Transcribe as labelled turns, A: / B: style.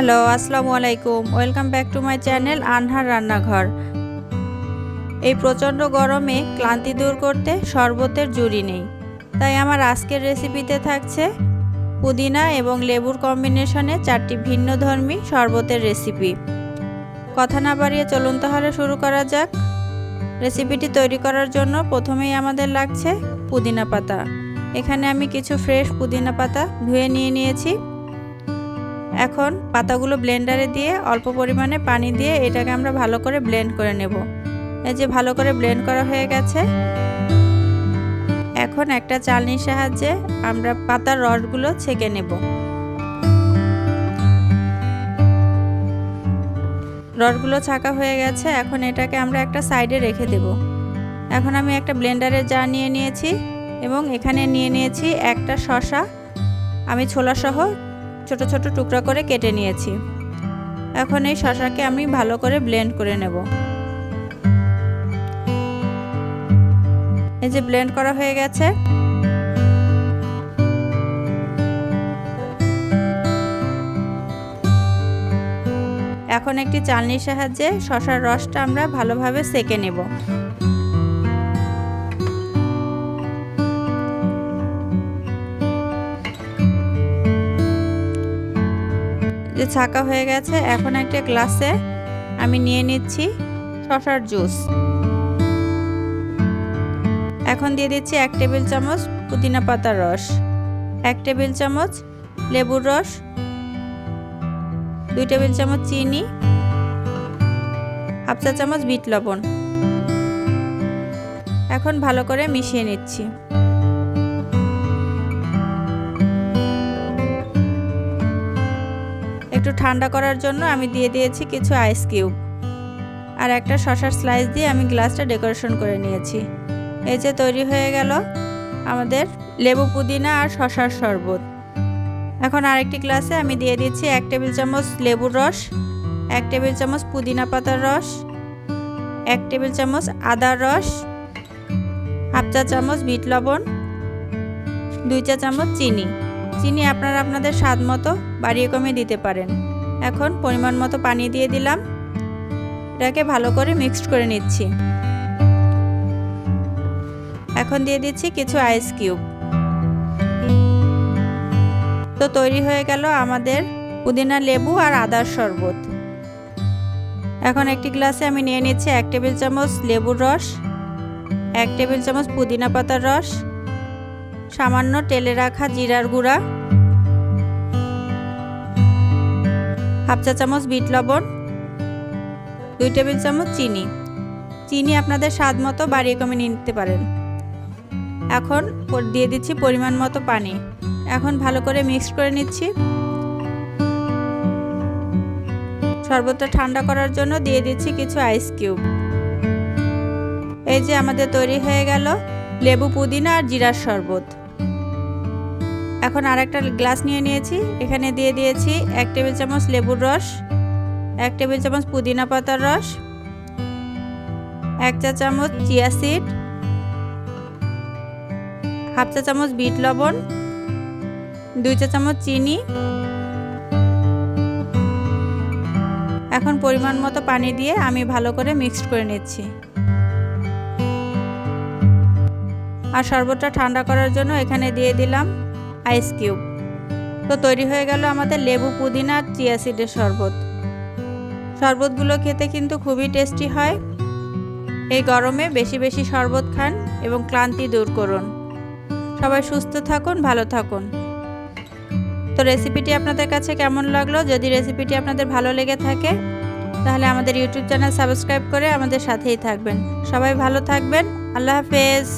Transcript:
A: Hello, আসসালামু আলাইকুম। Welcome back to my channel Anhar রান্নাঘর। এই প্রচণ্ড গরমে ক্লান্তি দূর করতে শরবতের জুড়ি নেই। তাই আমার আজকের রেসিপিতে থাকছে পুদিনা এবং লেবুর কম্বিনেশনে চারটি ভিন্ন ধর্মী শরবতের রেসিপি কথা না বাড়িয়ে চলুন তাহলে শুরু করা যাক। রেসিপিটি তৈরি করার জন্য প্রথমেই আমাদের লাগছে পুদিনা পাতা। এখানে আমি কিছু ফ্রেশ পুদিনা পাতা ধুয়ে নিয়ে নিয়েছি। এখন পাতাগুলো ব্লেন্ডারে দিয়ে অল্প পরিমাণে পানি দিয়ে এটাকে আমরা ভালো করে ব্লেন্ড করে নেব। এই যে ভালো করে ব্লেন্ড করা হয়ে গেছে। এখন একটা চালনির সাহায্যে আমরা পাতার রসগুলো ছেঁকে নেব। রসগুলো ছাকা হয়ে গেছে। এখন এটাকে আমরা একটা সাইডে রেখে দেব। এখন আমি একটা ব্লেন্ডারের জার নিয়ে নিয়েছি এবং এখানে নিয়ে নিয়েছি একটা শশা আমি ছোলা সহ ছোট ছোট টুকরা করে কেটে নিয়েছি। এখন এই শশাকে আমি ভালো করে ব্লেন্ড করে নেব। এই যে ব্লেন্ড করা হয়ে গেছে। এখন একটি চালনির সাহায্যে শশার রসটা আমরা ভালোভাবে সেকে নেব। যে ছাকা হয়ে গেছে, এখন একটা গ্লাসে আমি নিয়ে নিচ্ছি শশার জুস। এখন দিয়ে দিচ্ছি এক টেবিল চামচ পুদিনা পাতার রস, এক টেবিল চামচ লেবুর রস, দুই টেবিল চামচ চিনি, হাফ চা চামচ বিট লবণ। এখন ভালো করে মিশিয়ে নিচ্ছি। একটু ঠান্ডা করার জন্য আমি দিয়ে দিয়েছি কিছু আইস কিউব আর একটা শশার স্লাইস দিয়ে আমি গ্লাসটা ডেকোরেশন করে নিয়েছি। এই যে তৈরি হয়ে গেল আমাদের লেবু পুদিনা আর শশার শরবত। এখন আরেকটি গ্লাসে আমি দিয়ে দিচ্ছি এক টেবিল চামচ লেবুর রস, এক টেবিল চামচ পুদিনা পাতার রস, এক টেবিল চামচ আদার রস, হাফ চা চামচ বিট লবণ, দুই চা চামচ চিনি। চিনি আপনারা আপনাদের স্বাদ মতো বাড়িয়ে কমিয়ে দিতে পারেন। এখন পরিমাণ মতো পানি দিয়ে দিলাম। এটাকে ভালো করে মিক্সড করে নিচ্ছি। এখন দিয়ে দিচ্ছি কিছু আইস কিউব। তো তৈরি হয়ে গেল আমাদের পুদিনা লেবু আর আদার শরবত। এখন একটি গ্লাসে আমি নিয়ে নিচ্ছি এক টেবিল চামচ লেবুর রস, এক টেবিল চামচ পুদিনা পাতার রস সামান্য তেলে রাখা জিরার গুঁড়া, হাফ চা চামচ বিট লবণ, দুই টেবিল চামচ চিনি। চিনি আপনাদের স্বাদ মতো বাড়িয়ে কমে নিতে পারেন। এখন দিয়ে দিচ্ছি পরিমাণ মতো পানি। এখন ভালো করে মিক্স করে নিচ্ছি। শরবতটা ঠান্ডা করার জন্য দিয়ে দিচ্ছি কিছু আইস কিউব। এই যে আমাদের তৈরি হয়ে গেল লেবু পুদিনা আর জিরার শরবত। এখন আর একটা গ্লাস নিয়ে নিয়েছি। এখানে দিয়ে দিয়েছি এক টেবিল চামচ লেবুর রস, এক টেবিল চামচ পুদিনা পাতার রস, এক চা চামচ চিয়া সিড, হাফ চা চামচ বিট লবণ, দুই চা চামচ চিনি। এখন পরিমাণ মতো পানি দিয়ে আমি ভালো করে মিক্সড করে নিচ্ছি। আর শরবতটা ঠান্ডা করার জন্য এখানে দিয়ে দিলাম আইস কিউব। তো তৈরি হয়ে গেল আমাদের লেবু, পুদিনা আর চিয়া সিডের শরবত। শরবতগুলো খেতে কিন্তু খুবই টেস্টি হয়। এই গরমে বেশি বেশি শরবত খান এবং ক্লান্তি দূর করুন। সবাই সুস্থ থাকুন, ভালো থাকুন। তো রেসিপিটি আপনাদের কাছে কেমন লাগল? যদি রেসিপিটি আপনাদের ভালো লেগে থাকে, তাহলে আমাদের ইউটিউব চ্যানেল সাবস্ক্রাইব করে আমাদের সাথেই থাকবেন। সবাই ভালো থাকবেন। আল্লাহ হাফেজ।